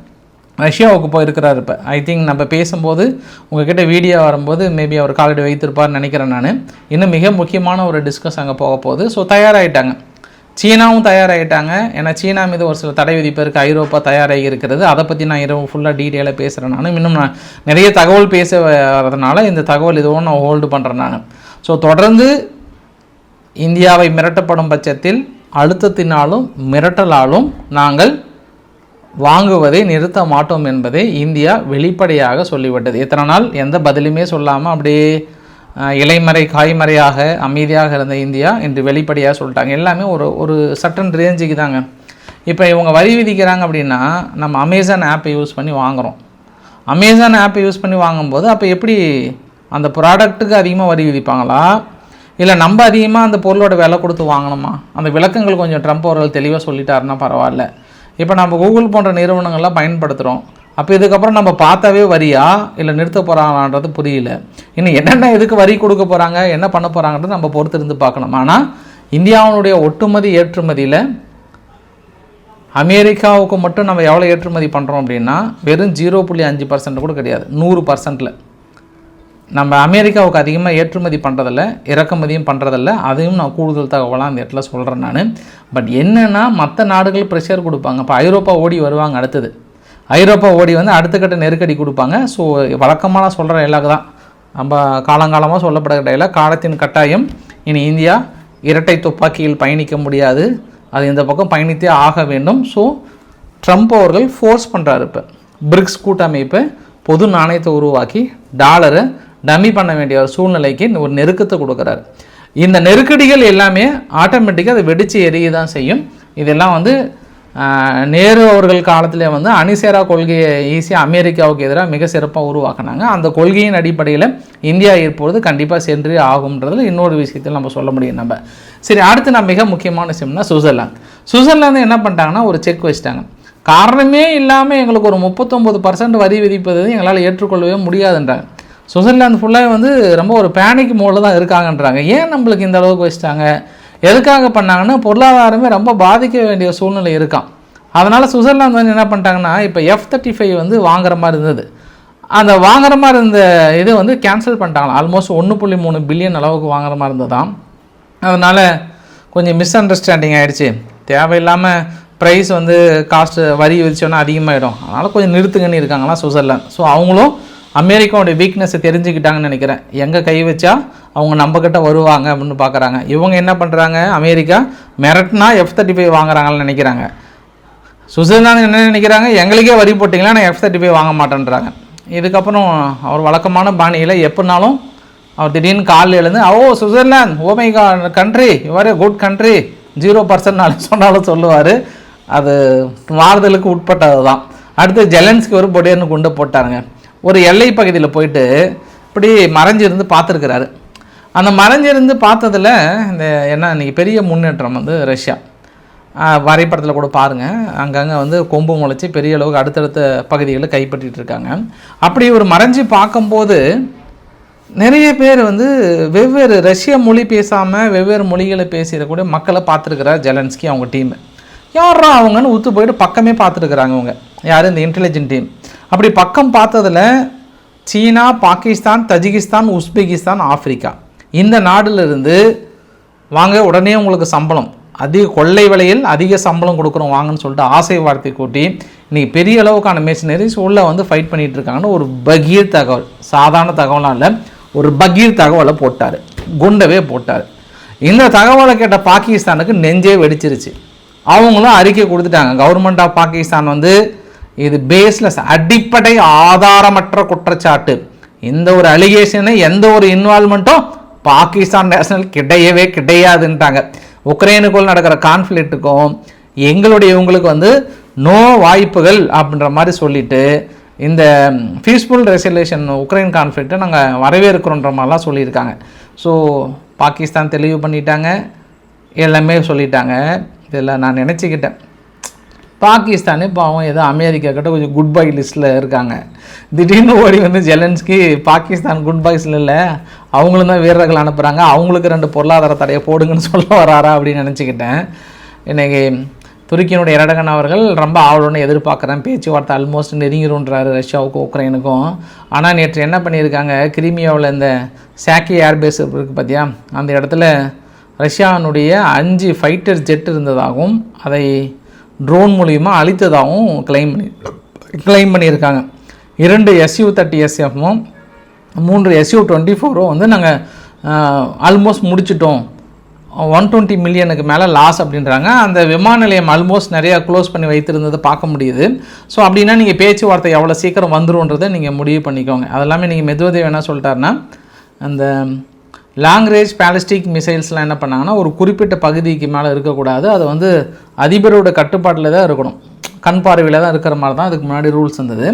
ரஷ்யாவுக்கு போயிருக்கிறார் இப்போ. ஐ திங்க் நம்ம பேசும்போது உங்ககிட்ட வீடியோ வரும்போது மேபி அவர் காலடி வைத்திருப்பார்னு நினைக்கிறேன் நான். இன்னும் மிக முக்கியமான ஒரு டிஸ்கஸ் அங்கே போக போகுது. ஸோ தயாராகிட்டாங்க சீனாவும் தயாராகிட்டாங்க ஏன்னா சீனா மீது ஒரு சில தடை விதிப்பதற்கு ஐரோப்பா தயாராகி இருக்கிறது. அதை பற்றி நான் இரவு ஃபுல்லாக டீட்டெயிலாக பேசுகிறேன் நான். இன்னும் நான் நிறைய தகவல் பேச வரதுனால இந்த தகவல் இதுவும் நான் ஹோல்டு பண்ணுறேன் நான். ஸோ தொடர்ந்து இந்தியாவை மிரட்டப்படும் பட்சத்தில் அழுத்தத்தினாலும் மிரட்டலாலும் நாங்கள் வாங்குவதை நிறுத்த மாட்டோம் என்பதை இந்தியா வெளிப்படையாக சொல்லிவிட்டது. இத்தனை நாள்? எந்த பதிலுமே சொல்லாமல் அப்படியே இலைமறை காய்மறையாக அமைதியாக இருந்த இந்தியா இன்று வெளிப்படையாக சொல்லிட்டாங்க. எல்லாமே ஒரு ஒரு சட்டன் ரேஞ்சுக்கு தாங்க. இப்போ இவங்க வரி விதிக்கிறாங்க அப்படின்னா நம்ம அமேசான் ஆப்பை யூஸ் பண்ணி வாங்குகிறோம் அமேசான் ஆப்பை யூஸ் பண்ணி வாங்கும்போது அப்போ எப்படி அந்த ப்ராடக்ட்டுக்கு அதிகமாக வரி விதிப்பாங்களா? இல்லை நம்ம அதிகமாக அந்த பொருளோட விலை கொடுத்து வாங்கணுமா? அந்த விளக்கங்கள் கொஞ்சம் ட்ரம்ப் அவர்கள் தெளிவாக சொல்லிட்டாருன்னா பரவாயில்ல. இப்போ நம்ம கூகுள் போன்ற நிறுவனங்கள்லாம் பயன்படுத்துகிறோம் அப்போ இதுக்கப்புறம் நம்ம பார்த்தாவே வரியா? இல்லை நிறுத்த போகிறாங்களான்றது புரியல. இன்னும் என்னென்ன இதுக்கு வரி கொடுக்க போகிறாங்க என்ன பண்ண போகிறாங்கன்றது நம்ம பொறுத்து இருந்து பார்க்கணும். ஆனால் இந்தியாவினுடைய ஒட்டுமதி ஏற்றுமதியில் அமெரிக்காவுக்கு மட்டும் நம்ம எவ்வளோ ஏற்றுமதி பண்ணுறோம் அப்படின்னா வெறும் ஜீரோ புள்ளி அஞ்சு பர்சன்ட் கூட கிடையாது. நூறு பர்சன்ட்டில் நம்ம அமெரிக்காவுக்கு அதிகமாக ஏற்றுமதி பண்ணுறதில்ல இறக்குமதியும் பண்ணுறதில்ல அதையும் நான் கூடுதல் தகவலாக அந்த இடத்துல சொல்கிறேன் நான். பட் என்னென்னா மற்ற நாடுகள் ப்ரெஷர் கொடுப்பாங்க. இப்போ ஐரோப்பா ஓடி வருவாங்க அடுத்தது. ஐரோப்பா ஓடி வந்து அடுத்த கட்ட நெருக்கடி கொடுப்பாங்க. ஸோ வழக்கமாக நான் சொல்கிற எல்லாக்கு தான். நம்ம காலங்காலமாக சொல்லப்படுகிற டைலாக் காலத்தின் கட்டாயம் இனி இந்தியா இரட்டை துப்பாக்கியில் பயணிக்க முடியாது. அது இந்த பக்கம் பயணித்தே ஆக வேண்டும். ஸோ ட்ரம்ப் அவர்கள் ஃபோர்ஸ் பண்ணுறாரு இப்போ. பிரிக்ஸ் கூட்டமைப்பை பொது நாணயத்தை உருவாக்கி டாலரை டம்மி பண்ண வேண்டிய ஒரு சூழ்நிலைக்கு ஒரு நெருக்கத்தை கொடுக்குறாரு. இந்த நெருக்கடிகள் எல்லாமே ஆட்டோமேட்டிக்காக அதை வெடித்து எரிய தான் செய்யும். இதெல்லாம் வந்து நேரு அவர்கள் காலத்தில் வந்து அணிசேரா கொள்கையை ஈஸியாக அமெரிக்காவுக்கு எதிராக மிக சிறப்பாக உருவாக்குனாங்க. அந்த கொள்கையின் அடிப்படையில் இந்தியா இப்பொழுது கண்டிப்பாக சென்றே ஆகும்ன்றதுல இன்னொரு விஷயத்தில் நம்ம சொல்ல முடியும் நம்ம. சரி அடுத்து நான் மிக முக்கியமான விஷயம்னா சுவிட்சர்லாந்து. சுவிட்சர்லாந்து என்ன பண்ணிட்டாங்கன்னா ஒரு செக் வச்சிட்டாங்க. காரணமே இல்லாமல் எங்களுக்கு ஒரு முப்பத்தொம்பது பர்சன்ட் வரி விதிப்பது எங்களால் ஏற்றுக்கொள்ளவே முடியாதுன்றாங்க. சுவிட்சர்லாந்து ஃபுல்லாக வந்து ரொம்ப ஒரு பேனிக் மோடில் தான் இருக்காங்கன்றாங்க. ஏன் நம்மளுக்கு இந்த அளவுக்கு வச்சிட்டாங்க? எதுக்காக பண்ணாங்கன்னா பொருளாதாரமே ரொம்ப பாதிக்க வேண்டிய சூழ்நிலை இருக்கான் அதனால் சுவிட்சர்லாந்து வந்து என்ன பண்ணிட்டாங்கன்னா இப்போ எஃப் தேர்ட்டி ஃபைவ் வந்து வாங்குற மாதிரி இருந்தது. அந்த வாங்குற மாதிரி இருந்த இதை வந்து கேன்சல் பண்ணிட்டாங்களாம். ஆல்மோஸ்ட் ஒன்று புள்ளி மூணு பில்லியன் அளவுக்கு வாங்குற மாதிரி இருந்ததாம். அதனால் கொஞ்சம் மிஸ் அண்டர்ஸ்டாண்டிங் ஆகிடுச்சு தேவையில்லாமல் ப்ரைஸ் வந்து காஸ்ட்டு வரி விதிச்சோன்னா அதிகமாகிடும் அதனால் கொஞ்சம் நிறுத்துங்கன்னு இருக்காங்களாம் சுவிட்சர்லாந்து. ஸோ அவங்களும் அமெரிக்காவோடைய வீக்னஸை தெரிஞ்சுக்கிட்டாங்கன்னு நினைக்கிறேன். எங்கே கை வச்சா அவங்க நம்மக்கிட்ட வருவாங்க அப்படின்னு பார்க்குறாங்க இவங்க என்ன பண்ணுறாங்க அமெரிக்கா மெரட்னா எஃப் தேர்ட்டி ஃபைவ் வாங்குறாங்கன்னு நினைக்கிறாங்க. சுவிட்சர்லாந்து என்ன நினைக்கிறாங்க? எங்களுக்கே வரி போட்டிங்களா நான் எஃப் தேர்ட்டி ஃபைவ் வாங்க மாட்டேன்றாங்க. இதுக்கப்புறம் அவர் வழக்கமான பாணியில் எப்படினாலும் அவர் திடீர்னு காலில் எழுந்து ஓ சுவிட்சர்லாந்து ஓமை கண்ட்ரி இவர் குட் கண்ட்ரி ஜீரோ பர்சன்ட் சொன்னாலும் சொல்லுவார். அது மாறுதலுக்கு உட்பட்டது தான் அடுத்து ஜெலன்ஸ்கி ஒரு பொடியர்னு கொண்டு போட்டாருங்க. ஒரு எல்லை பகுதியில் போயிட்டு இப்படி மறைஞ்சிருந்து பார்த்துருக்கிறாரு. அந்த மறைஞ்சிருந்து பார்த்ததுல இந்த என்ன இன்னைக்கு பெரிய முன்னேற்றம் வந்து ரஷ்யா. வரைபடத்தில் கூட பாருங்கள் அங்கங்கே வந்து கொம்பு முளைச்சி பெரிய அளவுக்கு அடுத்தடுத்த பகுதிகளை கைப்பற்றிட்டு இருக்காங்க. அப்படி ஒரு மறைஞ்சு பார்க்கும்போது நிறைய பேர் வந்து வெவ்வேறு ரஷ்ய மொழி பேசாமல் வெவ்வேறு மொழிகளை பேசிடக்கூடிய மக்களை பார்த்துருக்கிறார் ஜெலன்ஸ்கி அவங்க டீமு. யாரா அவங்கன்னு ஊத்து போயிட்டு பக்கமே பார்த்துருக்குறாங்க அவங்க யார்? இந்த இன்டெலிஜென்ட் டீம் அப்படி பக்கம் பார்த்ததுல China Pakistan Tajikistan Uzbekistan Africa. இந்த நாடுலேருந்து வாங்க உடனே உங்களுக்கு சம்பளம். அதிக கொள்ளை விலையில் அதிக சம்பளம் கொடுக்குறோம் வாங்கன்னு சொல்லிட்டு ஆசை வார்த்தை கூட்டி இன்றைக்கி பெரிய அளவுக்கான மிஷினரிஸ் உள்ளே வந்து ஃபைட் பண்ணிகிட்டு இருக்காங்கன்னு ஒரு பகீர் தகவல். சாதாரண தகவலாம் இல்லை ஒரு பகீர் தகவலை போட்டார். குண்டவே போட்டார். இந்த தகவலை கேட்ட பாகிஸ்தானுக்கு நெஞ்சே வெடிச்சிருச்சு. அவங்களும் அறிக்கை கொடுத்துட்டாங்க. கவர்மெண்ட் ஆஃப் பாகிஸ்தான் வந்து இது பேஸ்லெஸ் அடிப்படை ஆதாரமற்ற குற்றச்சாட்டு. இந்த ஒரு அலிகேஷனை எந்த ஒரு இன்வால்மெண்ட்டும் பாகிஸ்தான் நேஷனல் கிடையவே கிடையாதுன்ட்டாங்க. உக்ரைனுக்குள் நடக்கிற கான்ஃப்ளிக்ட்டுக்கும் எங்களுடைய இவங்களுக்கு வந்து நோ வாய்ப்புகள் அப்படின்ற மாதிரி சொல்லிட்டு இந்த பீஸ்ஃபுல் ரெசல்யூஷன் உக்ரைன் கான்ஃப்ளிக்ட்டை நாங்கள் வரவேற்கிறோன்ற மாதிரிலாம் சொல்லியிருக்காங்க. ஸோ பாகிஸ்தான் தெளிவு பண்ணிட்டாங்க. எல்லாமே சொல்லிட்டாங்க. இதெல்லாம் நான் நினச்சிக்கிட்டேன். பாகிஸ்தானு பாவம் ஏதோ அமெரிக்கா கிட்ட கொஞ்சம் குட் பை லிஸ்ட்டில் இருக்காங்க. திடீர்னு ஓடி வந்து ஜெலன்ஸ்கி பாகிஸ்தான் குட் பைஸில் இல்லை அவங்களும் தான் வீரர்கள் அனுப்புகிறாங்க அவங்களுக்கு ரெண்டு பொருளாதார தடையை போடுங்கன்னு சொல்ல வராரா அப்படின்னு நினச்சிக்கிட்டேன். இன்றைக்கி துருக்கியினுடைய இரடகன் அவர்கள் ரொம்ப ஆவலுடன் எதிர்பார்க்குறேன். பேச்சுவார்த்தை ஆல்மோஸ்ட் நெருங்கிருன்றாரு ரஷ்யாவுக்கும் உக்ரைனுக்கும். ஆனால் நேற்று என்ன பண்ணியிருக்காங்க? கிரிமியாவில் இந்த சாக்கி ஏர்பேஸ் இருக்குது பார்த்தியா அந்த இடத்துல ரஷ்யாவினுடைய அஞ்சு ஃபைட்டர் ஜெட் இருந்ததாகவும் அதை ட்ரோன் மூலியமாக அழித்ததாகவும் கிளைம் பண்ணி கிளைம் பண்ணியிருக்காங்க. இரண்டு எஸ்யூ தேர்ட்டி எஸ்எஃப்பும் மூன்று எஸ்யூ டுவெண்ட்டி ஃபோரும் வந்து நாங்கள் ஆல்மோஸ்ட் முடிச்சிட்டோம். ஒன் டுவெண்ட்டி மில்லியனுக்கு மேலே லாஸ் அப்படின்றாங்க. அந்த விமான நிலையம் ஆல்மோஸ்ட் நிறையா க்ளோஸ் பண்ணி வைத்திருந்ததை பார்க்க முடியுது. ஸோ அப்படின்னா நீங்கள் பேச்சுவார்த்தை எவ்வளோ சீக்கிரம் வந்துருன்றதை நீங்கள் முடிவு பண்ணிக்கோங்க. அதெல்லாமே நீங்கள் மெதுவதே என்ன சொல்லிட்டாருன்னா அந்த லாங் ரேஞ்ச் பேலஸ்டிக் மிசைல்ஸ்லாம் என்ன பண்ணாங்கன்னா ஒரு குறிப்பிட்ட பகுதிக்கு மேலே இருக்கக்கூடாது. அது வந்து அதிபரோட கட்டுப்பாட்டில் தான் இருக்கணும். கண் பார்வையில் தான் இருக்கிற மாதிரி தான் அதுக்கு முன்னாடி ரூல்ஸ் இருந்தது.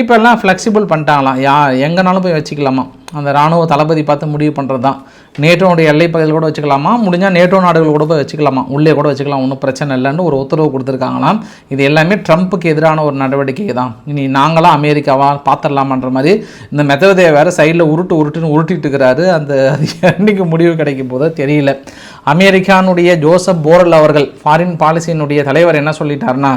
இப்போ எல்லாம் ஃப்ளெக்சிபிள் பண்ணிட்டாங்களாம். யா எங்கேனாலும் போய் வச்சுக்கலாமா? அந்த ராணுவ தளபதி பார்த்து முடிவு பண்ணுறது தான் நேட்டோனுடைய எல்லை பகுதியில் கூட வச்சுக்கலாமா? முடிஞ்சால் நேட்டோ நாடுகள் கூட போய் வச்சுக்கலாமா? உள்ளே கூட வச்சுக்கலாம் ஒன்றும் பிரச்சனை இல்லைன்னு ஒரு உத்தரவு கொடுத்துருக்காங்களாம். இது எல்லாமே ட்ரம்ப்புக்கு எதிரான ஒரு நடவடிக்கை தான் இனி நாங்களாம் அமெரிக்காவா பார்த்துடலாமான்ற மாதிரி இந்த மெத்தவதையை வேறு சைடில் உருட்டு உருட்டுன்னு உருட்டிட்டு இருக்கிறாரு. அந்த அது என்னைக்கு முடிவு கிடைக்கும் போதோ தெரியல. அமெரிக்கானுடைய ஜோசப் போரல் அவர்கள் ஃபாரின் பாலிசியினுடைய தலைவர் என்ன சொல்லிட்டாருன்னா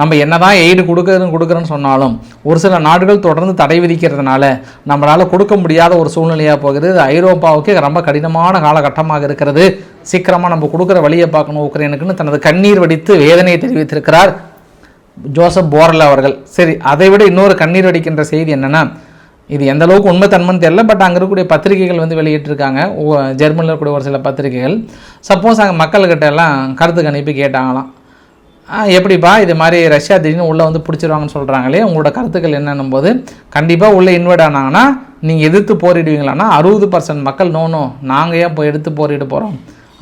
நம்ம என்ன தான் எய்டு கொடுக்குறதுன்னு கொடுக்குறேன்னு சொன்னாலும் ஒரு சில நாடுகள் தொடர்ந்து தடை விதிக்கிறதுனால நம்மளால் கொடுக்க முடியாத ஒரு சூழ்நிலையாக போகுது. இது ஐரோப்பாவுக்கு ரொம்ப கடினமான காலகட்டமாக இருக்கிறது. சீக்கிரமாக நம்ம கொடுக்குற வழியை பார்க்கணும் உக்ரைனுக்குன்னு தனது கண்ணீர் வடித்து வேதனையை தெரிவித்திருக்கிறார் ஜோசப் போரல் அவர்கள். சரி அதை விட இன்னொரு கண்ணீர் வடிக்கின்ற செய்தி என்னென்னா இது எந்த அளவுக்கு உண்மை தன்மைன்னு தெரியல பட் அங்கே இருக்கக்கூடிய பத்திரிகைகள் வந்து வெளியிட்டிருக்காங்க. ஓ- ஜெர்மனியில் இருக்கக்கூடிய ஒரு சில பத்திரிகைகள். சப்போஸ் அங்கே மக்கள்கிட்ட எல்லாம் கருத்து கணிப்பு கேட்டாங்களாம். எப்படிப்பா இது மாதிரி ரஷ்யா திடீர்னு உள்ளே வந்து பிடிச்சிருவாங்கன்னு சொல்கிறாங்களே உங்களோட கருத்துக்கள் என்னன்னும் போது கண்டிப்பாக உள்ளே இன்வைட் ஆனாங்கன்னா நீங்கள் எதிர்த்து போரிடுவீங்களான்னா அறுபது பர்சன்ட் மக்கள் நோனோ நாங்கள் ஏன் போய் எடுத்து போரிட போகிறோம்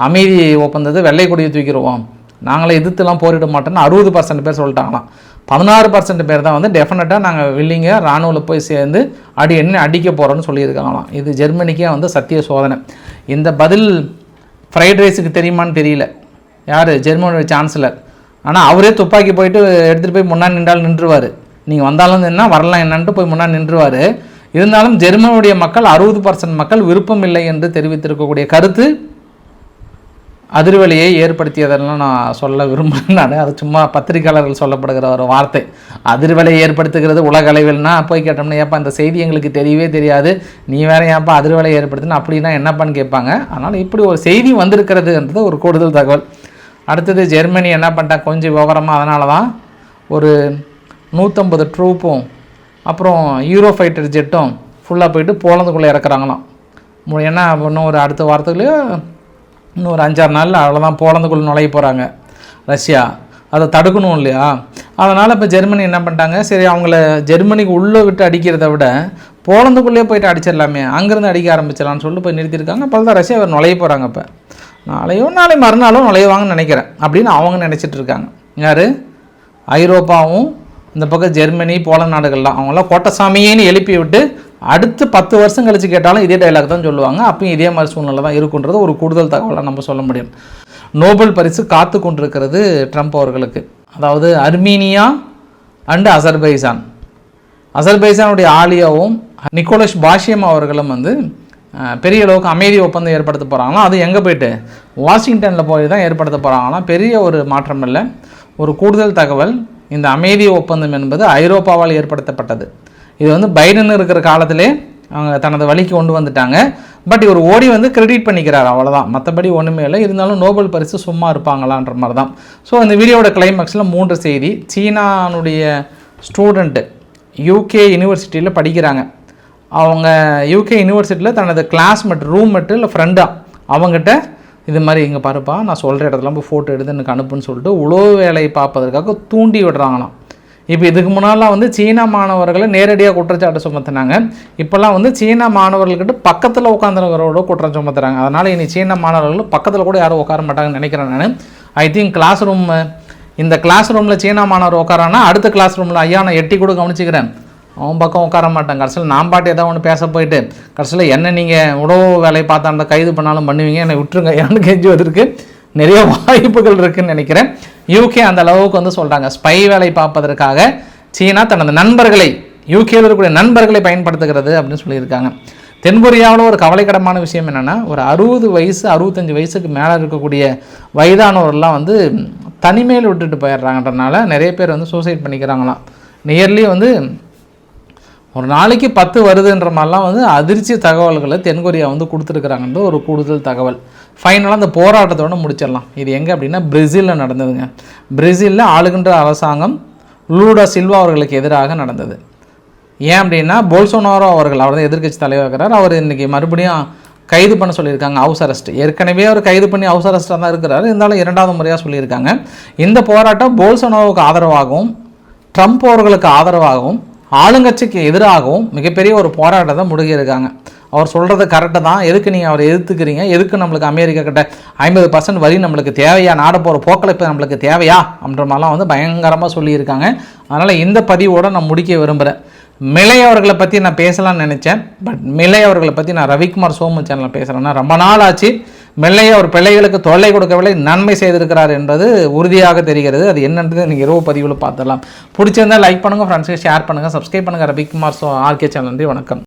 அமைதி ஒப்பந்தத்தை வெள்ளை கொடியை தூக்கிடுவோம் நாங்களே எதிர்த்துலாம் போரிட மாட்டோம்னு அறுபது பர்சன்ட் பேர் சொல்லிட்டாங்களாம். பதினாறு பர்சன்ட் பேர் தான் வந்து டெஃபினட்டாக நாங்கள் வில்லிங்க ராணுவில் போய் சேர்ந்து அடி என்ன அடிக்க போகிறோன்னு சொல்லியிருக்காங்களாம். இது ஜெர்மனிக்கே வந்து சத்திய சோதனை. இந்த பதில் ஃப்ரைட் ரைஸுக்கு தெரியுமான்னு தெரியல. யார்? ஜெர்மனியோட சான்சலர் ஆனால் அவரே துப்பாக்கி போயிட்டு எடுத்துகிட்டு போய் முன்னாடி நின்றால் நின்றுவார். நீங்கள் வந்தாலும் என்ன வரலாம் என்னன்ட்டு போய் முன்னாடி நின்றுவார். இருந்தாலும் ஜெர்மனியுடைய மக்கள் அறுபது பர்சன்ட் மக்கள் விருப்பம் இல்லை என்று தெரிவித்திருக்கக்கூடிய கருத்து அதிர்வலியை ஏற்படுத்தியதெல்லாம் நான் சொல்ல விரும்புகிறேன் நான். அது சும்மா பத்திரிக்கையாளர்கள் சொல்லப்படுகிற ஒரு வார்த்தை. அதிர்வலையை ஏற்படுத்துகிறது உலக அளவில்னா போய் கேட்டோம்னா ஏப்பா இந்த செய்தி எங்களுக்கு தெரியவே தெரியாது. நீ வேற ஏன்ப்பா அதிர்வலை ஏற்படுத்தினா? அப்படின்னா என்னப்பான்னு கேட்பாங்க. அதனால் இப்படி ஒரு செய்தி வந்திருக்கிறதுன்றது ஒரு கூடுதல் தகவல். அடுத்தது ஜெர்மனி என்ன பண்ணிட்டா கொஞ்சம் விவரமாக அதனால தான் ஒரு நூற்றம்பது ட்ரூப்பும் அப்புறம் யூரோ ஃபைட்டர் ஜெட்டும் ஃபுல்லாக போயிட்டு போலந்துக்குள்ளே இறக்குறாங்களாம். என்ன ஏன்னா இன்னும் ஒரு அடுத்த வாரத்துக்குள்ளேயோ இன்னும் ஒரு அஞ்சாறு நாளில் அவ்வளோதான் போலந்துக்குள்ளே நுழைய போகிறாங்க ரஷ்யா. அதை தடுக்கணும் இல்லையா? அதனால் இப்போ ஜெர்மனி என்ன பண்ணிட்டாங்க? சரி அவங்கள ஜெர்மனிக்கு உள்ளே விட்டு அடிக்கிறத விட போலந்துக்குள்ளேயே போயிட்டு அடிச்சிடலாமே அங்கேருந்து அடிக்க ஆரம்பிச்சிடலாம்னு சொல்லிட்டு போய் நிறுத்தியிருக்காங்க. அப்போ தான் ரஷ்யா அவர் நுழைய போகிறாங்க இப்போ. நாளையோ நாளை மறுநாளும் நுழைவாங்கன்னு நினைக்கிறேன் அப்படின்னு அவங்க நினச்சிட்டு இருக்காங்க. யார்? ஐரோப்பாவும் இந்த பக்கம் ஜெர்மனி போலந்து நாடுகள்லாம் அவங்களாம் கோட்டசாமியேன்னு எழுப்பி விட்டு அடுத்து பத்து வருஷம் கழித்து கேட்டாலும் இதே டைலாக் தான் சொல்லுவாங்க. அப்பயும் இதே மாதிரி சூழ்நிலை தான் இருக்குன்றது ஒரு கூடுதல் தகவலாக நம்ம சொல்ல முடியும். நோபல் பரிசு காத்து கொண்டிருக்கிறது ட்ரம்ப் அவர்களுக்கு. அதாவது அர்மீனியா அண்டு அசர்பைசான் அசர்பைசானுடைய ஆலியாவும் நிக்கோலஸ் பாஷியம் அவர்களும் வந்து பெரிய அளவுக்கு அமைதி ஒப்பந்தம் ஏற்படுத்த போகிறாங்களாம் அது எங்கே போயிட்டு? வாஷிங்டனில் போய் தான் ஏற்படுத்த போகிறாங்களாம் பெரிய ஒரு மாற்றம் இல்லை ஒரு கூடுதல் தகவல் இந்த அமைதி ஒப்பந்தம் என்பது ஐரோப்பாவால் ஏற்படுத்தப்பட்டது. இது வந்து பைடன் இருக்கிற காலத்திலே அவங்க தனது வழிக்கு கொண்டு வந்துட்டாங்க. பட் இவர் ஓடி வந்து கிரெடிட் பண்ணிக்கிறார் அவ்வளோதான் மற்றபடி ஒன்றுமே இல்லை. இருந்தாலும் நோபல் பரிசு சும்மா இருப்பாங்களான்ற மாதிரி தான் ஸோ இந்த வீடியோட கிளைமேக்ஸில் மூன்று செய்தி. சீனானுடைய ஸ்டூடெண்ட்டு யூகே யூனிவர்சிட்டியில் படிக்கிறாங்க. அவங்க யூகே யூனிவர்சிட்டியில் தனது கிளாஸ்மேட் ரூம்மேட்டு இல்லை ஃப்ரெண்டாக அவங்ககிட்ட இது மாதிரி இங்கே பாருப்பா நான் சொல்கிற இடத்துல போய் ஃபோட்டோ எடுத்து எனக்கு அனுப்புன்னு சொல்லிட்டு உழவு வேலையை பார்ப்பதற்காக தூண்டி விடுறாங்களாம். இப்போ இதுக்கு முன்னாலாம் வந்து சீன மாணவர்களை நேரடியாக குற்றச்சாட்டு சுமத்துனாங்க. இப்போல்லாம் வந்து சீன மாணவர்கள்கிட்ட பக்கத்தில் உட்காந்துருக்கிறவரோட குற்றம் சுமத்துறாங்க. அதனால் இனி சீன மாணவர்கள் பக்கத்தில் கூட யாரும் உட்கார மாட்டாங்கன்னு நினைக்கிறேன் நான். ஐ திங்க் கிளாஸ் ரூம் இந்த கிளாஸ் ரூமில் சீனா மாணவர் உட்காரானா அடுத்த கிளாஸ் ரூமில் ஐயா நான் எட்டி கூட கவனிச்சுக்கிறேன். அவன் பக்கம் உட்கார மாட்டான். கடைசியில் நான் பாட்டு ஏதாவது ஒன்று பேச போயிட்டு கடைசியில் என்ன நீங்கள் உணவு வேலையை பார்த்தா அந்த கைது பண்ணாலும் பண்ணுவீங்க என்னை விட்டுருங்க ஏன்னு கெஞ்சுவதற்கு நிறைய வாய்ப்புகள் இருக்குதுன்னு நினைக்கிறேன். யூகே அந்த அளவுக்கு வந்து சொல்கிறாங்க ஸ்பை வேலை பார்ப்பதற்காக சீனா தனது நண்பர்களை யூகேவில் இருக்கக்கூடிய நண்பர்களை பயன்படுத்துகிறது அப்படின்னு சொல்லியிருக்காங்க. தென்கொரியாவில் ஒரு கவலைக்கிடமான விஷயம் என்னென்னா ஒரு அறுபது வயசு அறுபத்தஞ்சு வயசுக்கு மேலே இருக்கக்கூடிய வயதானவர்லாம் வந்து தனிமையில் விட்டுட்டு போயிடுறாங்கன்றனால நிறைய பேர் வந்து சூசைட் பண்ணிக்கிறாங்களாம். நியர்லி வந்து ஒரு நாளைக்கு பத்து வருதுன்ற மாதிரிலாம் வந்து அதிர்ச்சி தகவல்களை தென்கொரியா வந்து கொடுத்துருக்குறாங்கன்ற ஒரு கூடுதல் தகவல். ஃபைனலாக அந்த போராட்டத்தோடு முடிச்சிடலாம். இது எங்கே அப்படின்னா பிரேசிலில் நடந்ததுங்க. பிரேசிலில் ஆளுகின்ற அரசாங்கம் லூடா சில்வா அவர்களுக்கு எதிராக நடந்தது. ஏன் அப்படின்னா போல்சோனாரோ அவர்கள் அவர் தான் எதிர்க்கட்சி தலைவர் இருக்கிறார் அவர் இன்றைக்கி மறுபடியும் கைது பண்ண சொல்லியிருக்காங்க. House arrest. ஏற்கனவே அவர் கைது பண்ணி ஹவுஸ் அரெஸ்ட்டாக தான் இருக்கிறாரு. இருந்தாலும் இரண்டாவது முறையாக சொல்லியிருக்காங்க. இந்த போராட்டம் போல்சோனாரோவுக்கு ஆதரவாகவும் ட்ரம்ப் அவர்களுக்கு ஆதரவாகவும் ஆளுங்கட்சிக்கு எதிராகவும் மிகப்பெரிய ஒரு போராட்டத்தை முடுகியிருக்காங்க அவர் சொல்கிறது கரெக்டு தான். எதுக்கு நீங்கள் அவரை எதிர்த்துக்கிறீங்க? எதுக்கு நம்மளுக்கு அமெரிக்கா கிட்ட ஐம்பது பர்சன்ட் வரி நம்மளுக்கு தேவையா? நாட போகிற போக்கில் இப்போ நம்மளுக்கு தேவையா? அப்படின்ற மாதிரிலாம் வந்து பயங்கரமாக சொல்லியிருக்காங்க. அதனால் இந்த பதிவோட நான் முடிக்க விரும்புகிறேன் மிலை அவர்களை பற்றி நான் பேசலாம்னு நினச்சேன். பட் மிலை அவர்களை பற்றி நான் ரவிக்குமார் சோமு சேனலில் பேசுகிறேன்னா ரொம்ப நாள் ஆச்சு. மெல்லைய அவர் பிள்ளைகளுக்கு தொல்லை கொடுக்கவில்லை நன்மை செய்திருக்கிறார் என்பது உறுதியாக தெரிகிறது. அது என்னன்றது நீங்கள் இரவு பதிவில் பார்த்துடலாம். பிடிச்சிருந்தா லைக் பண்ணுங்கள் ஃப்ரெண்ட்ஸுக்கு ஷேர் பண்ணுங்கள் சப்ஸ்கிரைப் பண்ணுங்கள் ரவிக்குமார் சோ ஆர்கே சேனல் நன்றி வணக்கம்.